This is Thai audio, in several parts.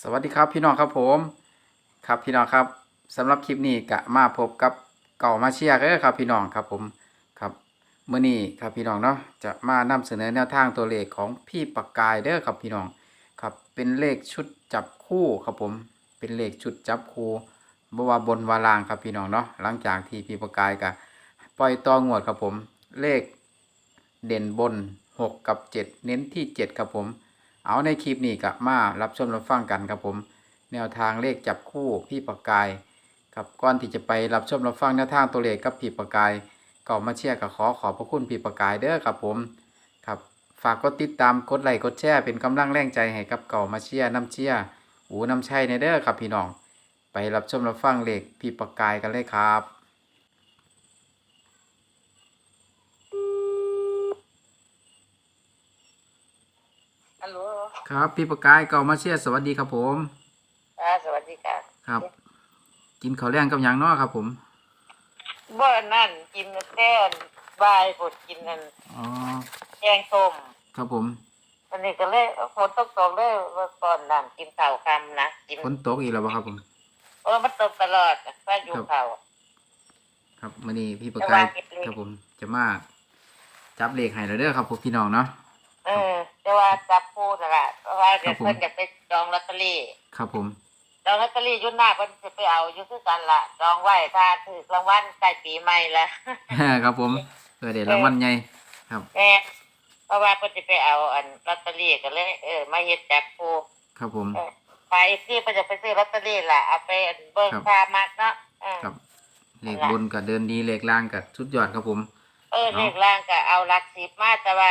สวัสดีครับพี่น้องครับผมครับพี่น้องครับสำหรับคลิปนี้กะมาพบกับเก่ามาเชียร์เด้อครับพี่น้องครับผมครับเมื่อนี้ครับพี่น้องเนาะจะมานำเสนอแนวทางตัวเลขของพี่ปากกายเด้อครับพี่น้องครับเป็นเลขชุดจับคู่ครับผมเป็นเลขชุดจับคู่บว่าบนวาลางครับพี่น้องเนาะหลังจากที่พี่ปากกายกะปล่อยตองวดครับผมเลขเด่นบน 6 กับ 7 เน้นที่ 7 ครับผม เอาในคลิปนี้กับมารับชมรับฟังกันครับผม แนวทางเลขจับคู่พี่ปากกายครับก่อนที่จะไปรับชมรับฟังแนวทางตัวเลขกับพี่ปากกายก็มาเชียร์กับขอขอบพระคุณพี่ปากกายเด้อครับผมครับฝากกดติดตามกดไลค์กดแชร์เป็นกำลังแรงใจให้กับเก่ามาเชียร์น้ำเชียร์หูน้ำชัยในเด้อครับพี่น้องไปรับชมรับฟังเลขพี่ปากกายกันเลยครับ ฮัลโหล ครับพี่ปากกายเก่ามาเชียร์สวัสดีครับผมอ่าสวัสดีค่ะครับ กินข้าวแรงกับหยังเนาะครับผมบ่นั่นกินแค่บายกดกินนั่นอ๋อแกงส้มครับผมอันนี้ก็เลยฝนตกตกเลยว่าก่อนนั่นกินข้าวคำนะกินฝนตกอีกแล้วบ่ครับผมเออมันตกตลอดถ้าอยู่ข้าวครับมื่อนี้พี่ประจะกาว่ายเก็บเลขครับผมจะมาจับเลขให้เราเด้อครับพวกพี่น้องเนาะ เออ แต่ว่าจับพูดละเพราะว่าเดี๋ยวครับผมเพิ่นจะไปจองลอตเตอรี่ครับผมจองลอตเตอรี่อยุ่หน้าเพิ่นจะไปเอาอยู่คือกันละจองไว้ถ้าถือรางวัลใกล้ปีใหม่ละครับผมเพื่อเดี๋ยวรางวัลใหญ่ครับแม่เพราะว่าเพิ่นจะไปเอาอันลอตเตอรี่ก็เลยเออมาเฮ็ดจับพูดครับผมเออไปที่เพิ่นจะไปซื้อลอตเตอรี่ล่ะเอาไปเบิ่งครับพามักเนาะเออครับเลขบนกับเดินดีเลขล่างกับสุดยอดครับผม เออเนาะเลขล่างก็เอาหลักสิบมาแต่ว่า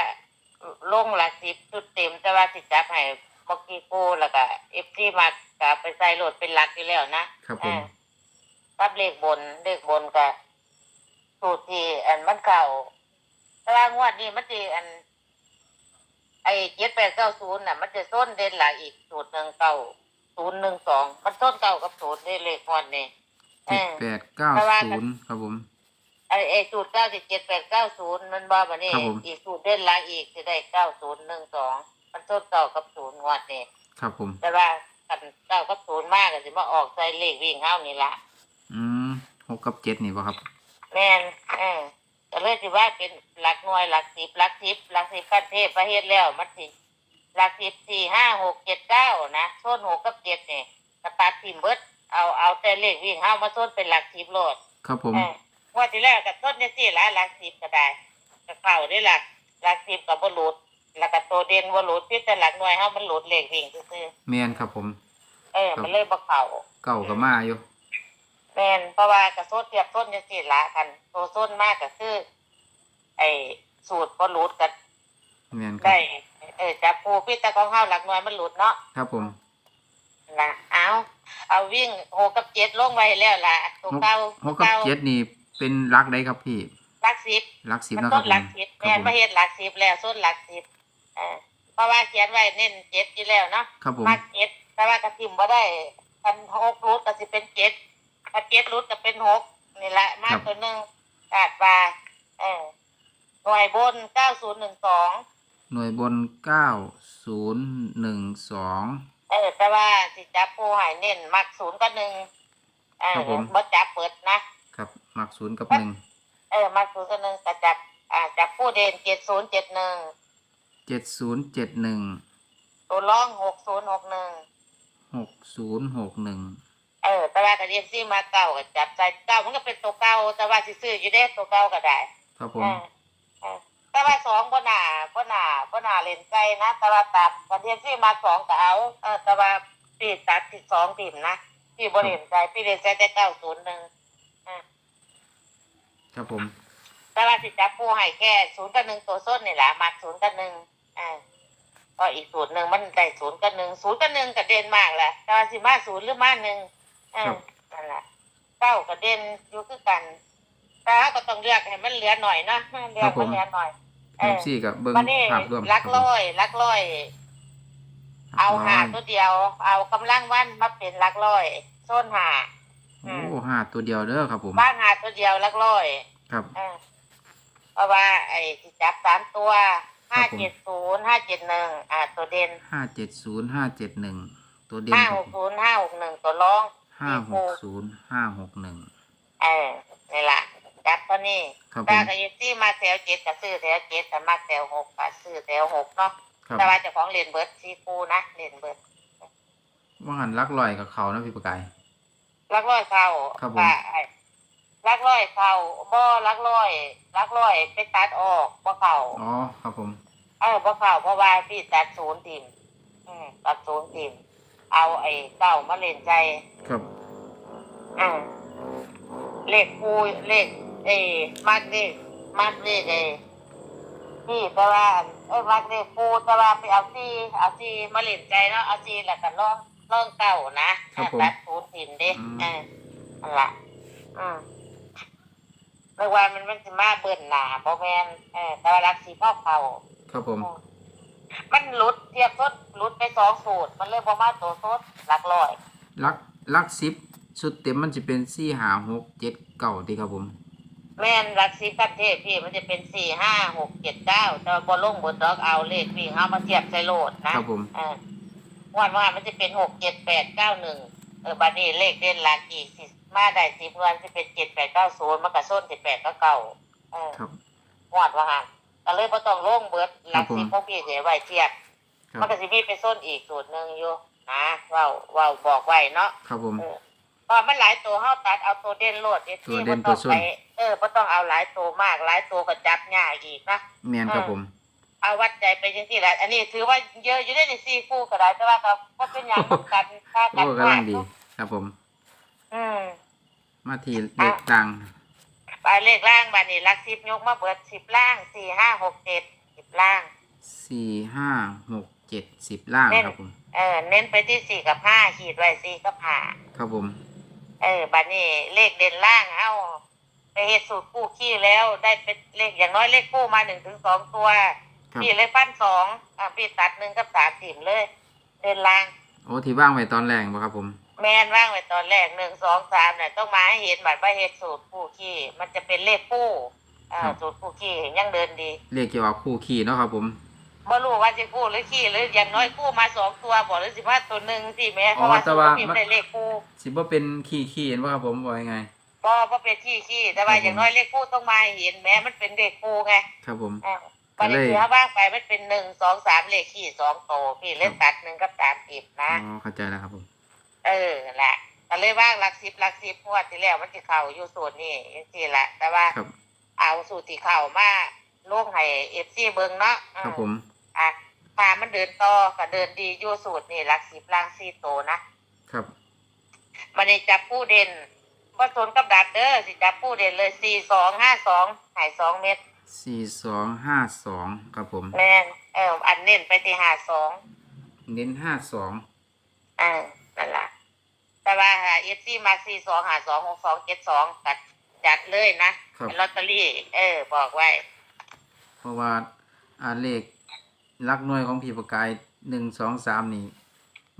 ลงหลักสิบชุดเต็มแต่ว่าสิจับให้บอกี้กูแล้วก็เอฟซีมาก็เอาไปใส่โหลดเป็นหลักอยู่แล้วนะครับผมเออรับเลขบนเลขบนก็สูตรที่อันมันเก่าแต่ว่างวดนี้มันจะอัน ไอ้เจ็ดแปดเก้าศูนย์น่ะ มันจะส้นเด่นหลายอีกสูตรหนึ่งเก้าศูนย์หนึ่งสองมันส้นเก้ากับศูนย์ได้เลขงวดนี้เอเจ็ดอแปดเก้าเพราะว่าศูนย์ครับผม ไอ้ไอ้สูตรเก้าสิบเจ็ดแปดเก้าศูนย์มันบ้าบันนี้ครับผม อีกสูตรเด่นหลายอีกจะได้เก้าศูนย์หนึ่งสองมันส้นเก้ากับศูนย์งวดนี้ครับผม แต่ว่ากันเก้ากับศูนย์มากก็จะมาออกใส่เลขวิ่งเฮ้านี่ละอืมหกกับเจ็ดนี่ป่ะครับ แม่นเออก็เลยสิว่าเป็นหลักหน่วยหลักสิบหลักสิบหลักสิบขั้นเทพประเทศแล้วมันสิหลักสิบสี่ห้าหกเจ็ดเก้านะโซนหกกับเจ็ดเนี่ยกระตัดทิมเบิดเอาเอาแต่เลขวิ่งเฮ้ามาโซนเป็นหลักสิบโลด ครับผม เออ ว่าที่แรกกับต้นเนี่ยสิละหลักสิบก็ได้ก็เข่าได้หลักหลักสิบกับบหลุดแล้วก็ตัวเด่นบหลุดที่แต่หลักหน่วยเฮ้ามันหลุดเลขวิ่งซื่อแมนครับผม ๆเออ มันเลยบ่เข่าเก่ากับมาอยู่ แม่นเพราะว่ากับโซนเทียบต้นเนี่ยสิละกันตัวโซนมากก็คือ ไอ้สูตรบ่หลุดกันแมนครับ ได้ เออจับปูพี่ตะของเฮาหลักหน่วยมันหลุดเนาะ ครับผม นะเอาเอาวิ่งหกกับเจ็ดลงไว้แล้วล่ะตัวเก้าหกกับเก้าเจ็ดนี่ เป็นรักได้ครับพี่หลักสิบรักสิบมันนะคต้รับนผหลัมกสิบครัแม่บนผมประเฮ็ดหลักสิบแล้วส้นหลักสิบเออเพราะว่าเขียนไว้เน้นเจ็ดอยู่แล้วเนาะครับผมมาเจ็ดแต่ว่ากระทิมบ่ได้พันหกรูทก็สิเป็นเจ็ดถ้าเจ็ดรูทก็เป็นหกนี่แหละมากตัวหนึ่งกาดปลาเออหน่วยบนเก้าศูนย์หนึ่งสองหน่วยบนเก้าศูนย์หนึ่งสอง เออแต่ว่าสิจับผู้ใหายเน้นมักศูนย์ก็หนึ่งเออครับผม บ่จับเปิดนะ ครับมักศูนย์กับหนึ่งเออมักศูนย์ก็หนึ่งก็จับอ่าจับผู้เด่นเจ็ดศูนย์เจ็ดหนึ่งเจ็ดศูนย์เจ็ดหนึ่งตัวร่องหกศูนย์หกหนึ่งหกศูนย์หกหนึ่งเออแต่ว่ากับเอฟซีมาเก่าก็จับใจเก่ามันก็เป็นตัวเก่าแต่ว่าสิซื้ออยู่ได้ตัวเก่าก็ได้ครับผเอมอเออแต่ว่าสองบ่หนาบ่หนาบ่หนาเล่นไกลนะ แต่ว่าตัดกับเอฟซีมาสองก็เอาเออแต่ว่าปีตัดที่สองทีมนะพี่บ่เล่นใจพี่เล่นใจแต่เก้าศูนย์หนึ่ง ครับผม แต่ว่าสิจับผู้ให้แค่ศูนย์กับหนึ่งตัวส้นนี่แหละมาศูนย์กับหนึ่งอ่าก็อีกศูนย์หนึ่งมันได้ศูนย์กับหนึ่งศูนย์กับหนึ่งกับเด่นมากแหละแต่ว่าสิมาศูนย์หรือมาหนึ่งอ่านั่นแหละเก้ากับเด่นอยู่คือกันแต่ว่าก็ต้องเลือกให้มันเหลือหน่อยเนาะเลือกมันเหลือหน่อยเอเออฟซีกับเบิ้งมานี่ภาพรวมลักครับผมร้อยลักร้อย เอาหาร้ยตัวเดียว เอากำลังวันมาเป็นลักร้อยโซนหา โอ้ห้าตัวเดียวเด้อครับผม บ้านหาตัวเดียวลักร้อยครับเออเพราะว่าไอ้ที่จับสามตัวครัห้าบผมเจ็ดศูนย์ห้าเจ็ดหนึ่งอ่า ตัวเด่นห้าเจ็ดศูนย์ห้าเจ็ดหนึ่งตตัวเด่นห้าคหรับกศูนย์ห้าหกหนึ่งตัวรองห้าหกศูนย์ห้าหกหนึ่งเออนี่ละจับตัวนี้ครับผตามกับยซี่มาแถวเจ็ดกับซื้อแถวเจ็ดแต่มาแถวหกกับซื้อแถวหกเนาะครับแต่ว่าเจ้าของเรียนเบิร์ดซีคูนะเรียนเบิร์ดว่าหันลักลอยกับเขานะพี่ประกาย ลักร้อยเข้าครับผม ว่าไอ้ลักร้อยเข้าบ่ลักร้อยลักร้อยไปตัดออกบ่เข้าอ๋อครับผม เออบ่เข้าเพราะว่าพี่ตัดศูนย์ทีมอืมตัดศูนย์ทีมเอาไอ้เก้ามาเล่นใจ ครับ อืมเลขคูเลขเอ้มัดเลขมัดเลขเอ้พี่แต่ว่าเอ้ยมัดเลขคูแต่ว่าไปเอาซีเอาซีมาเล่นใจเนาะเอาซีแล้วก็ล่อง ล่องเก้านะครับผม ตัดศูนย์ทีมเด้อืมเออนั่นล่ะอืมเมื่อวานมันมันสิมาเบิ่นหนาบ่แม่นเออแต่ว่ารักสีพ่อเขาครับผมมันหลุดเทียบสดหลุดไปสองสูตร มันเลยบ่มาตัวสดหลักร้อย ลักลักสิบชุดเต็มมันจะเป็นสี่หาหกเจ็ดเก้าดีครับผม แม่นหลักสีกันเทพพี่มันจะเป็นสี่ห้าหกเจ็ดเก้าแต่ว่าบ่ลงบนดอกเอาเลขวิ่งเอามาเทียบใส่โลดนะครับผม เออ วันว่ามันจะเป็นหกเจ็ดแปดเก้าหนึ่งเออบัดนี้เลขเด่นหลักอีกสิมาได้สิบวันจะเป็นเจ็ดแปดเก้าศูนย์มันก็ส้นสิบแปดก็เก้าเออครับ งวดว่าหันก็เลยบ่ต้องลงเบิดหลักครับผมสิบพวกพี่เสียไว้เทียบครับ มันก็สิมีไปส้นอีกสูตรหนึ่งอยู่นะเว้าเว้าบอกไว้เนาะ ครับผมเออเพราะมันหลายตัวเฮาตัดเอาตัวเด่นโลดเอตัวที่เด่บ่นต้องตัวส้น ไปเออบ่ต้องเอาหลายตัวมากหลายตัวก็จับยากอีกนะ แมนครับผม เอาวัดใจไปจังซี่แหละอันนี้ถือว่าเยอะอยู่ได้ใน4คู่ก็ได้แต่ว่าก็บ่เป็นหยังนำกันค่ากัโอ้นกำลังมากดีเนาะครับผม อืมมาทีเล็กดังไปเลขล่างบัดนี้หลัก10ยกมาเบิด10ล่าง4 5 6 7 10ล่างสี่ห้าหกเจ็ดสิบล่างเล่นครับผมเออเน้นไปที่สี่กับห้าขีดไว้สี่กับห้าครับผม เออบัดนี้เลขเด่นล่างเอาไปเฮ็ดสูตรคู่ขี้แล้วได้เป็นเลขอย่างน้อยเลขคู่มาหนึ่งถึงสองตัว ครับ พี่เลยฟันสองอ่าพี่ตัดหนึ่งกับสามถิ่มเลย เดินล่าง โอ้ที่ว่างไว้ตอนแรกบ่ครับผม แมนว่างไว้ตอนแรกหนึ่งสองสามเนี่ยต้องมาให้เห็นบัตรว่าเฮ็ดสูตรคู่ขี้มันจะเป็นเลขคู่อ่าครับ สูตรคู่ขี้ยังเดินดีเรียกเกี่ยวกับคู่ขี่เนาะครับผม บ่รู้ว่าจะคู่หรือขี้หรืออย่างน้อยคู่มาสองตัวบอกหรือสิว่าตัวหนึ่งสิแม่เพอ๋อราะว่าแต่สูตรว่าพิมพ์ได้เลขคู่สิบ่เป็นขี่ขี่เห็นว่าครับผมว่ายังไงก็บ่เป็นขี้ขี้แต่ว่าครับผม อย่างน้อยเลขคู่ต้องมาให้เห็นแม้มันเป็นเลขคู่ไงครับผม อ่า ก็บัดเลยนี้ถ้าว่างไปมันเป็นหนึ่งสองสามเลขขี้สองโตพี่เล่นตัดหนึ่งกับสามสิบนะอ๋อเข้าใจแล้วครับผมเออแหละก็เลยว่างหลักสิบหลักสิบงวดที่แล้วมันจะเข่าอยู่ส่วนนี้ยังสี่ละแต่ว่าครับเอาสูตรที่เข่ามาลงให้เอฟซีเบิงเนาะอืครับผมอะพามันเดินต่อก็เดินดีอยู่สูตรนี่หลักสิบล่างสี่โตนะครับมันนี่จับผู้เด่นก็สนกับดัดเด้อสิจับผู้เด่นเลยสี่สองห้าสองหายสองเม็ด สี่สองห้าสองครับผม แม่นเอออันเน้นไปที่หาสองเน้นห้าสองอ่านั่นล่ะ แต่ว่าเอฟซีมาสี่สองหาสองหกสองเจ็ดสองกัดจัดเลยนะครับเป็นลอตเตอรี่ เออ บอกไว้ เพราะว่าอาเลขลักหน่วยของพี่ประกายหนึ่งสองสามนี่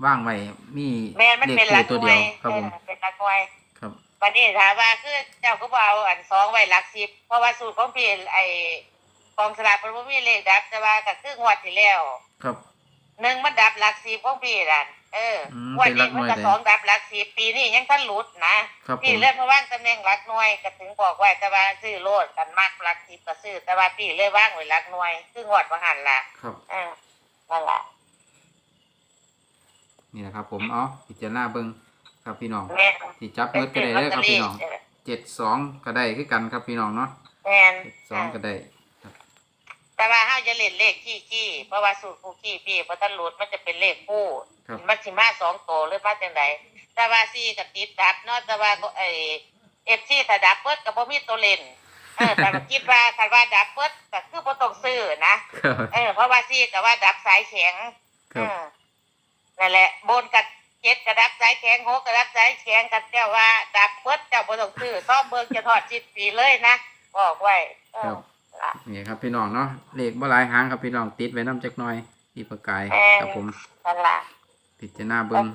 ว่างไว้มีแม่นมันเลขเป็นหลัคู่กตัวหน่เดีวยยวครับผม เออเป็นหลักหน่วยครับ วันนี้ถามว่าคือเจ้าก็บเอาอันสองไว้หลักสิบเพราะว่าสูตรของพี่ไอ้กองสลากมันบ่มีเลขดับแต่ว่าก็คืองวดที่แล้วครับหนึ่งมันดับหลักสิบของพี่นั่นเอออมงวันนี้เป็นหลักหน่มันวยก็เลยสองดับหลักสิบปีนี้ยังทันหลุดนะครับผพี่มเลื่อนมาว่างตำแหน่งหลักหน่วยก็ถึงบอกไว้แต่ว่าซื้อโลดกันมากหลักสิบก็ซื้อแต่ว่าพี่เลยว่างไว้หลักหน่วย คืองวดว่าหันล่ะครับอ่านั่นแหละนี่แหละครับผม เอาพิจารณาเบิ้ง ครับพี่น้องแม่นที่จับเบิดก็ได้เลยครับพี่น้องเจ็ดสองก็ได้คือกันครับพี่น้องเนาะแม่นเจ็ดสองก็ได้แต่ว่าเฮาจะเล่นเลขขี้ขี้เพราะว่าสูตรคู่ขี้พี่เพราะท่านหลุดมันจะเป็นเลขคู่ครับมันสิมาสองโตหรือมาจังไดแต่ว่าซี่กับติดดับเนาะแต่ว่าก็ไอเอฟซีถ้าดับเบิดก็บ่มีตัวเล่นเออแต่ว่าคิดว่าคันว่าดับเบิดก็คือบ่ต้องซื้อนะครับเออเพราะว่าซี่ก็ว่าดับสายแข็งครับเออนั่นแหละบนกับ เจ็ดกระดับสายแข็งหกกระดับสายแข็งกันเจ้าว่าดับเบิดเจ้าบ่ต้องซื้อซ่อมเบิ่งจะทอดจิตปีเลยนะบอกไว้เออล่ะ นี่ครับพี่น้องเนาะเลขบ่หลายหางครับพี่น้องติดไว้น้ำจักหน่อยพี่ประกายเออ ครับผมนั่นล่ะพิจารณาเบิ้ง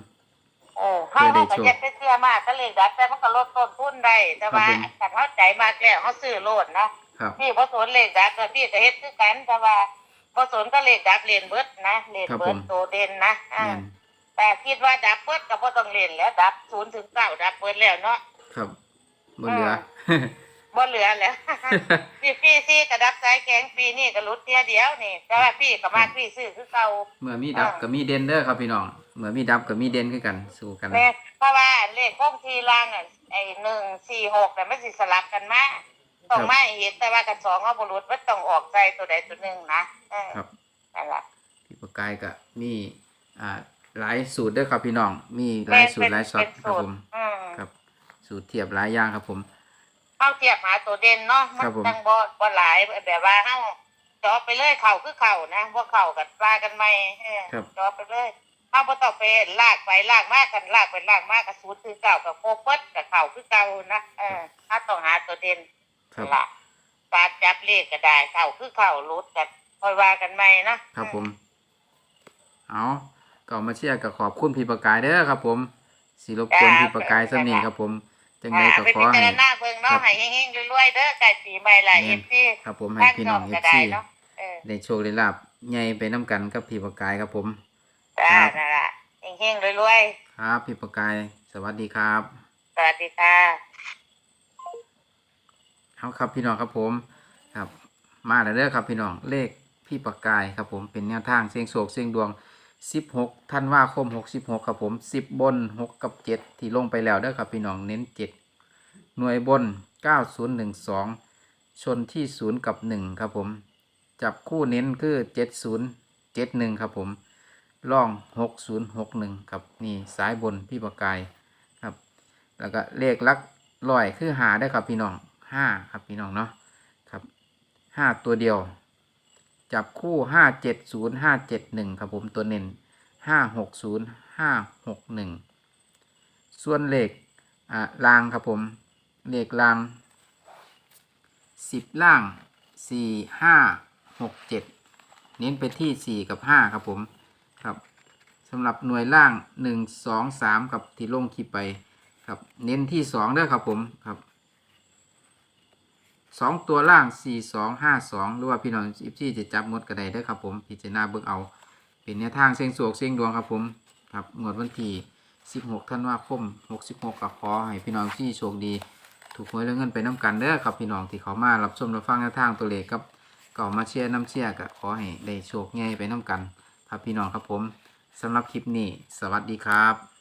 เออเขาเขาก็จะไปเชื่อมากก็เลยดับแต่มันก็ลดต้นทุนได้แต่ว่าครับผม ถ้าเขาใจมากแล้วเขาซื้อโลดนะครับ พี่พอสนเลขดับก็พี่ก็เฮ็ดคือกันแต่ว่าพอสนก็เลขดับเรียนเบิดนะเรียนเบิดโตเด่นนะอ่า แม่นเแต่คิดว่าดับเบิดก็บ่ต้องเล่นแล้ว ดับศูนย์ถึงเก้าดับเบิดแล้วเนาะครับบนเรือ บ่เหลือแล้ว พี่พี่ซี่กระดับสายแข็งปีนี้ก็ลดเทียเดียวนี่ แต่ว่าพี่ก็มากพี่ซื้อคือเก่าเมื่อมีดับอ่าก็มีเด่นเด้อครับพี่น้องเมื่อมีดับก็มีเด่นคือกันสู้กันแม่เพราะว่าเลขพวกทีล่างอะไอ้หนึ่งสี่หกแต่ไม่สิสลับกันมาต้องมาเห็นแต่ว่ากันสองเอาบรุษว่าต้องออกใจตัวใดตัวหนึ่งนะเออครับนั่นแหละพี่ประกายก็มีอ่า หลายสูตรเด้อครับพี่น้อง มีหลายสูตรหลายช็อตเป็นครับสูผตรมอืมครับ สูตรเทียบหลายอย่างครับผม เข้าเทียบหาตัวเด่นเนาะมัครับผม จังบ่บ่หลายแบบว่าเฮาจอไปเลยเข่าคือเข่านะบ่เข่ากันปลากันไม่เออครับจอไปเลยเฮาบ่ต้องไปลากไปลากมากกันลากไปลากมากกับสูตรคือเก่ากับโคเปิดกับเข่าคือเก่านะเออถ้าต้องหาตัวเด่น ครับละการจับเลขก็ได้ เข่าคือเข่ารุดกันคอยว่ากันใหม่นะครับผม เอา ก็มาเชียร์กับขอบคุณพี่ประกายเด้อครับผมสิรบกวนพี่ประกายสำนีครับผมจังไดอ่าก็ไปขอพิจาให้รณาเบิ่งครัเนาะบให้เฮงๆรวยๆเด้อไก่ปีใหม่หลายแม่เอ็นมพี่ครับผมให้บ้านพี่จน้อองมเอก็ฟได้ซีเนาะเออได้โชคได้ลาบใหญ่ไปน้ำกันกับพี่ประกายครับผมจ้าครับนั่นล่ะเฮงๆรวยครับพี่ประกายสวัสดีครับๆสวัสดีค่ะเอาครับพี่น้องครับผมครับ มาแล้วเด้อครับพี่น้องเลขพี่ประกายครับผมเป็นแนวทางเสียงโศกเสียงดวง 16ธันวาคม66ครับผม10บน6กับ7ที่ลงไปแล้วเด้อครับพี่น้องเน้น7หน่วยบน9012ชนที่0กับ1ครับผม จับคู่เน้นคือ7071ครับผมล่อง6061ครับนี่สายบนพี่ประกายครับ แล้วก็เลขลักร้อยคือหาได้ครับพี่น้องห้าครับพี่น้องเนาะครับห้าตัวเดียว จับคู่ห้าเจ็ดศูนย์ห้าเจ็ดหนึ่งครับผมตัวเน้นห้าหกศูนย์ห้าหกหนึ่งส่วนเหลขอ่าลางครับผมเหลขลางสิบล่างสี่ห้าหกเจ็ดเน้นไปที่สี่กับห้าครับผมครับสำหรับหน่วยล่างหนึ่งสองสามกับที่ลงคลิปไปครับเน้นที่สองด้อครับผมครับ สองตัวล่างสี่สองห้าสองหรือว่าพี่น้องอิฟซี่จะจับงดกระไดได้ครับผมพิจารณาเบิ่งเอา เป็นแนวทางเสียงสวกเสียงดวงครับผมครับงวดวันที่16ธันวาคม66กับขอให้พี่น้องที่โชคดี ถูกหวยแล้วเงินไปน้ำกันเด้อครับพี่น้องที่เขามารับชมรับฟังแนวทางตัวเลขครับก็มาเชียร์น้ำเชียร์ก็ขอให้ได้โชคใหญ่ไปน้ำกัน ครับพี่น้องครับผมสำหรับคลิปนี้ สวัสดีครับ